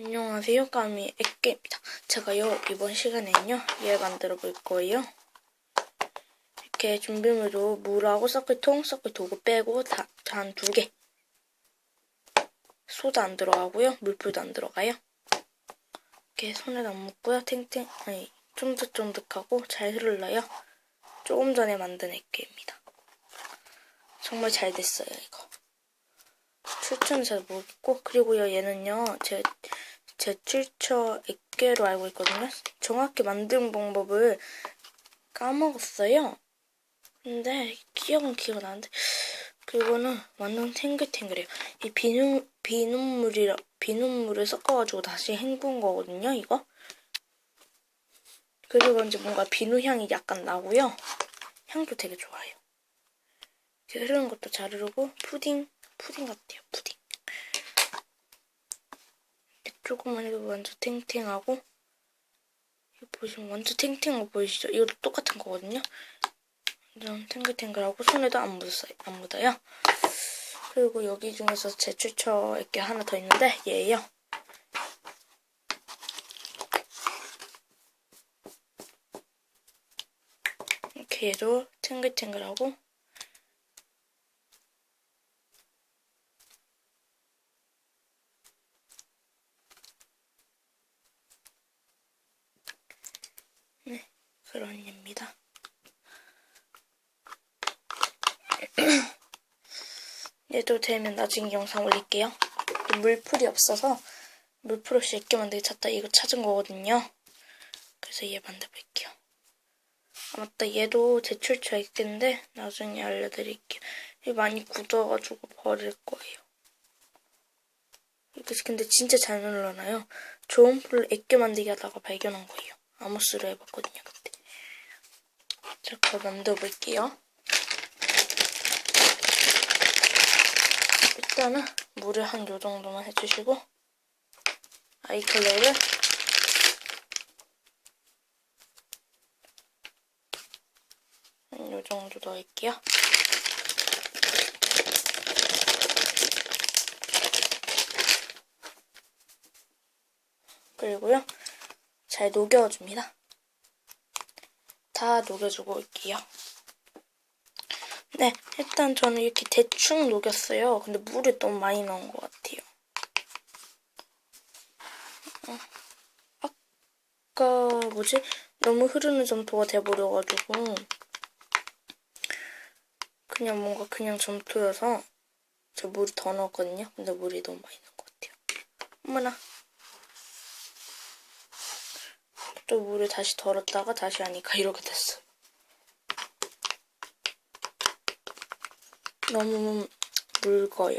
안녕하세요. 까미 액계입니다. 제가요, 이번 시간에는요, 얘 만들어 볼 거예요. 이렇게 준비물도 물하고 섞을통, 섞을 도구 빼고 다, 단두 개. 소다 안 들어가고요. 물풀도 안 들어가요. 이렇게 손에도 안 묻고요. 탱탱, 아니, 쫀득쫀득하고 잘 흐를러요. 조금 전에 만든 액계입니다. 정말 잘 됐어요, 이거. 출처는 잘 모르겠고 그리고요 얘는요 제, 제 출처 액계로 알고 있거든요. 정확히 만든 방법을 까먹었어요. 근데 기억은 기억 나는데 그거는 완전 탱글탱글해요. 이 비눗, 비눗물이라 비눗물을 섞어가지고 다시 헹군 거거든요 이거. 그리고 이제 뭔가 비누 향이 약간 나고요. 향도 되게 좋아요. 이렇게 흐르는 것도 잘 흐르고 푸딩 푸딩 같아요, 푸딩. 조금만 해도 완전 탱탱하고 이거 보시면 완전 탱탱한 거 보이시죠? 이것도 똑같은 거거든요. 완전 탱글탱글하고 손에도 안 묻어요. 안 묻어요. 그리고 여기 중에서 제 추천에 게 하나 더 있는데 얘예요. 이렇게 얘도 탱글탱글하고 그런 얘입니다. 얘도 되면 나중에 영상 올릴게요. 물풀이 없어서 물풀 없이 액게 만들기 찾다 이거 찾은 거거든요. 그래서 얘 만들어볼게요. 아 맞다 얘도 제출처 액게인데 나중에 알려드릴게요. 이게 많이 굳어가지고 버릴 거예요. 이게 근데 진짜 잘 눌러놔요. 좋은 풀 액게 만들기 하다가 발견한 거예요. 아모스로 해봤거든요, 그걸 만들어볼게요. 일단은 물을 한 요 정도만 해주시고 아이클레를 한요 정도 넣을게요. 그리고요. 잘 녹여줍니다. 다 녹여주고 올게요. 네, 일단 저는 이렇게 대충 녹였어요. 근데 물이 너무 많이 넣은 것 같아요. 어, 아까 뭐지? 너무 흐르는 점토가 돼버려가지고 그냥 뭔가 그냥 점토여서 저 물이 더 넣었거든요. 근데 물이 너무 많이 넣은 것 같아요. 어머나. 또 물을 다시 덜었다가 다시 하니까 이렇게 됐어요. 너무 묽어요.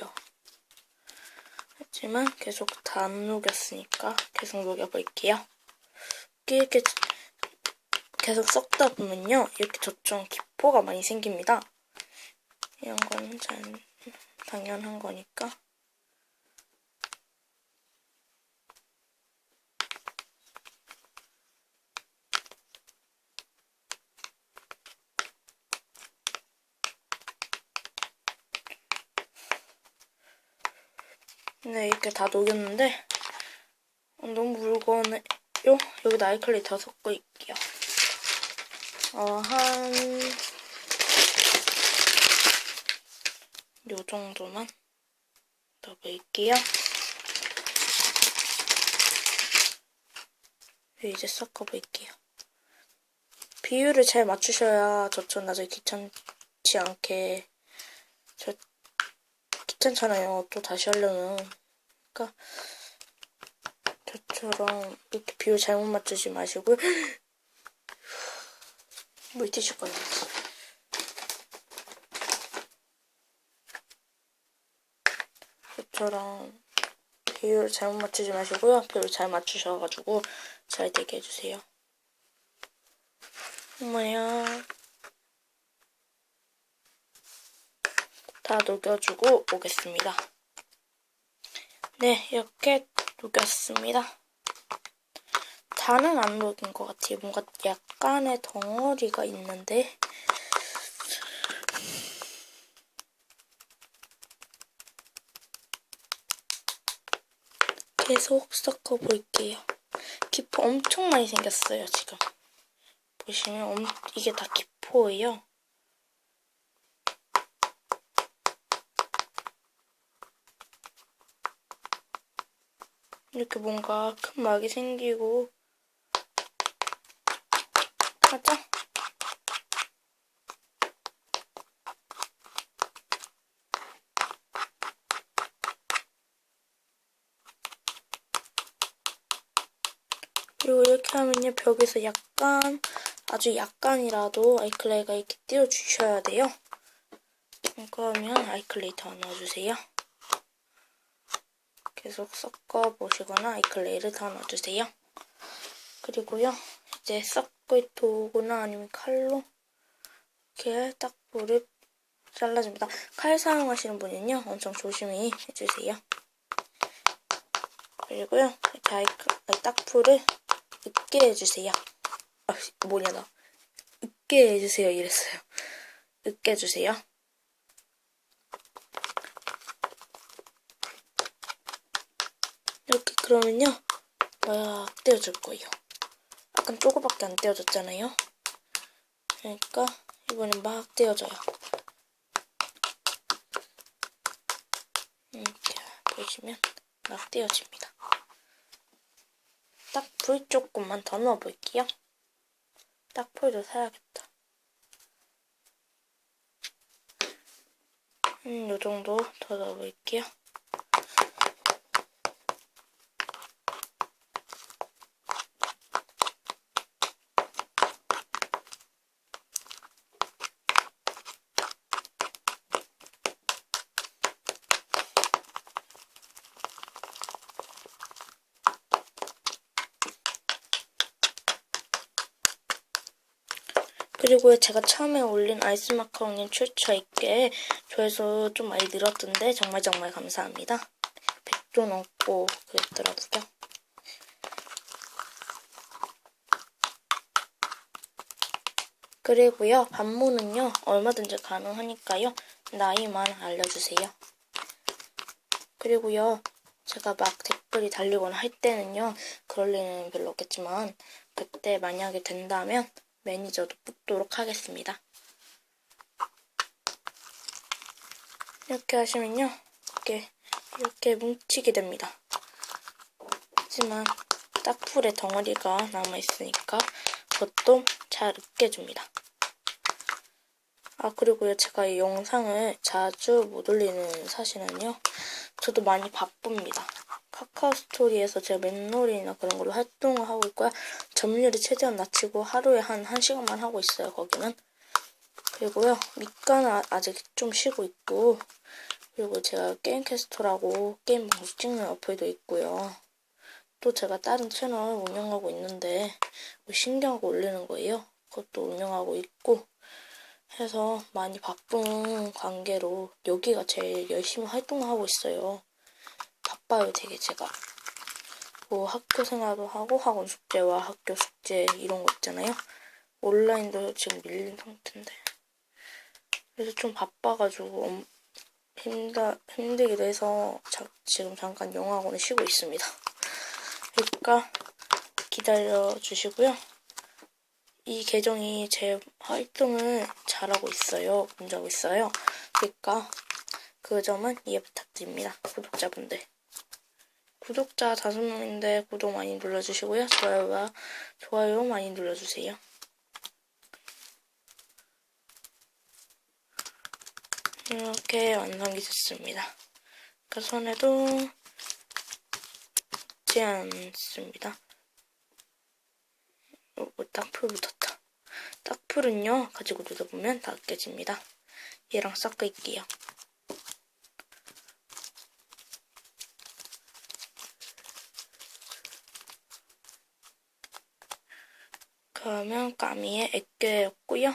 하지만 계속 다 안 녹였으니까 계속 녹여볼게요. 이렇게 계속 섞다 보면요. 이렇게 저쪽 기포가 많이 생깁니다. 이런 잘 당연한 거니까. 네, 이렇게 다 녹였는데 어, 너무 무거워요. 여기 나이클리 더 섞고 있게요. 어, 한... 요 정도만 넣어볼게요. 이제 섞어볼게요. 비율을 잘 맞추셔야 저처럼 나중에 귀찮지 않게 저 귀찮잖아요. 또 다시 하려면. 그러니까 저처럼 이렇게 비율 잘못 맞추지 마시고 물티슈 꺼내. 저처럼 비율 잘못 맞추지 마시고요. 비율 잘 맞추셔가지고 잘 되게 해주세요. 어머야. 다 녹여주고 오겠습니다. 네, 이렇게 녹였습니다. 다는 안 녹인 것 같아요. 뭔가 약간의 덩어리가 있는데 계속 섞어 볼게요. 기포 엄청 많이 생겼어요, 지금. 보시면 엄- 이게 다 기포예요. 이렇게 뭔가 큰 막이 생기고 하죠? 그리고 이렇게 하면요 벽에서 약간 아주 약간이라도 아이클레이가 이렇게 띄워주셔야 돼요. 그러면 아이클레이 더 넣어주세요. 계속 섞어 보시거나 아이클레이를 더 넣어주세요. 그리고요 이제 섞을 도구나 아니면 칼로 이렇게 딱 볼을 잘라줍니다. 칼 사용하시는 분은요 엄청 조심히 해주세요. 그리고요 이렇게 딱풀을 으깨 해주세요. 아, 뭐냐 나 으깨 해주세요 이랬어요. 으깨 주세요. 이렇게 그러면요 막 떼어줄 거예요. 약간 조금밖에 안 떼어졌잖아요. 그러니까 이번엔 막 떼어져요. 이렇게 보시면 막 떼어집니다. 딱 불 조금만 더 넣어볼게요. 딱 불도 사야겠다. 음, 요 정도 더 넣어볼게요. 그리고 제가 처음에 올린 아이스 마카롱님 출처 있게 조회수 좀 많이 늘었던데 정말 정말 감사합니다. 100조 넘고 그랬더라고요. 그리고요, 반모는요, 얼마든지 가능하니까요, 나이만 알려주세요. 그리고요, 제가 막 댓글이 달리거나 할 때는요, 그럴 일은 별로 없겠지만, 그때 만약에 된다면, 매니저도 뽑도록 하겠습니다. 이렇게 하시면요. 이렇게, 이렇게 뭉치게 됩니다. 하지만 딱풀의 덩어리가 남아있으니까 그것도 잘 으깨줍니다. 아, 그리고요. 제가 이 영상을 자주 못 올리는 사실은요. 저도 많이 바쁩니다. 카카오 스토리에서 제가 맵놀이나 그런 걸로 활동을 하고 있고요. 점유율이 최대한 낮추고 하루에 한 1시간만 하고 있어요, 거기는. 그리고요, 밑간은 아직 좀 쉬고 있고, 그리고 제가 게임캐스터라고 게임 방송 찍는 어플도 있고요. 또 제가 다른 채널 운영하고 있는데, 뭐 신경하고 올리는 거예요. 그것도 운영하고 있고, 해서 많이 바쁜 관계로 여기가 제일 열심히 활동을 하고 있어요. 바빠요, 되게 제가. 뭐 학교 생활도 하고 학원 숙제와 학교 숙제 이런 거 있잖아요. 온라인도 지금 밀린 상태인데. 그래서 좀 바빠가지고 엄- 힘다, 힘들기도 해서 자, 지금 잠깐 영어학원을 쉬고 있습니다. 그러니까 기다려 주시고요. 이 계정이 제 활동을 잘하고 있어요. 먼저 하고 있어요. 그러니까 그 점은 이해 부탁드립니다. 구독자분들. 구독자 다섯 명인데 구독 많이 눌러주시고요. 좋아요와 좋아요 많이 눌러주세요. 이렇게 완성이 됐습니다. 그 손에도 지 않습니다. 오, 딱풀 묻었다. 딱풀은요, 가지고 뜯어보면 다 깨집니다. 얘랑 섞을게요. 그러면 까미의 액괴였고요.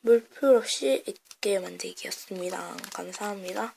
물풀 없이 액괴 만들기였습니다. 감사합니다.